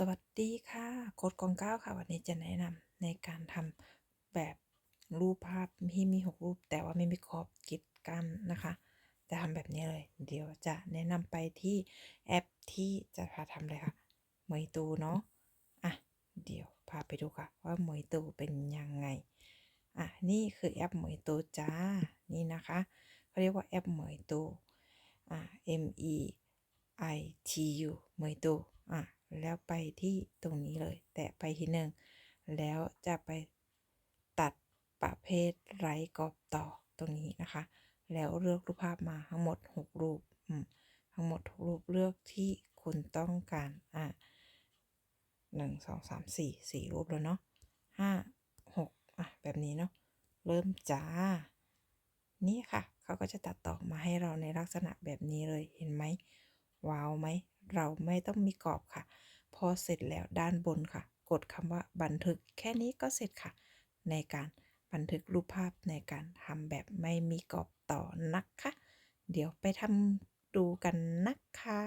สวัสดีค่ะโค้ดกองเก้าค่ะ วันนี้จะแนะนำในการทำแบบรูปภาพที่มีหกรูป แต่ว่าไม่มีขอบกิดกันนะคะ จะทำแบบนี้เลย เดี๋ยวจะแนะนำไปที่แอปที่จะพาทำเลยค่ะเหมยตูเนาะอะเดี๋ยวพาไปดูค่ะ ว่าเหมยตูเป็นยังไงอะนี่คือแอปเหมยตูจ้านี่นะคะเขาเรียกว่าแอปเหมยตูอะ M E I T U เหมยตูอะ แล้วไปที่ตรงนี้เลย แตะไปทีหนึ่งแล้วจะไปตัดประเภทไร้กรอบต่อตรงนี้นะคะ แล้วเลือกรูปภาพมาทั้งหมด 6 รูปทั้งหมดทุกรูปเลือกที่คุณต้องการอะหนึ่งสองสามสี่สี่รูปแล้วเนาะห้าหกอะแบบนี้เนาะเริ่มจ้า นี่ค่ะ เขาก็จะตัดต่อมาให้เราในลักษณะแบบนี้เลยเห็นไหมว้าวไหม เราไม่ต้องมีกรอบค่ะ พอเสร็จแล้วด้านบนค่ะ กดคำว่าบันทึกแค่นี้ก็เสร็จค่ะ ในการบันทึกรูปภาพในการทำแบบไม่มีกรอบต่อนะคะ เดี๋ยวไปทำดูกันนะคะ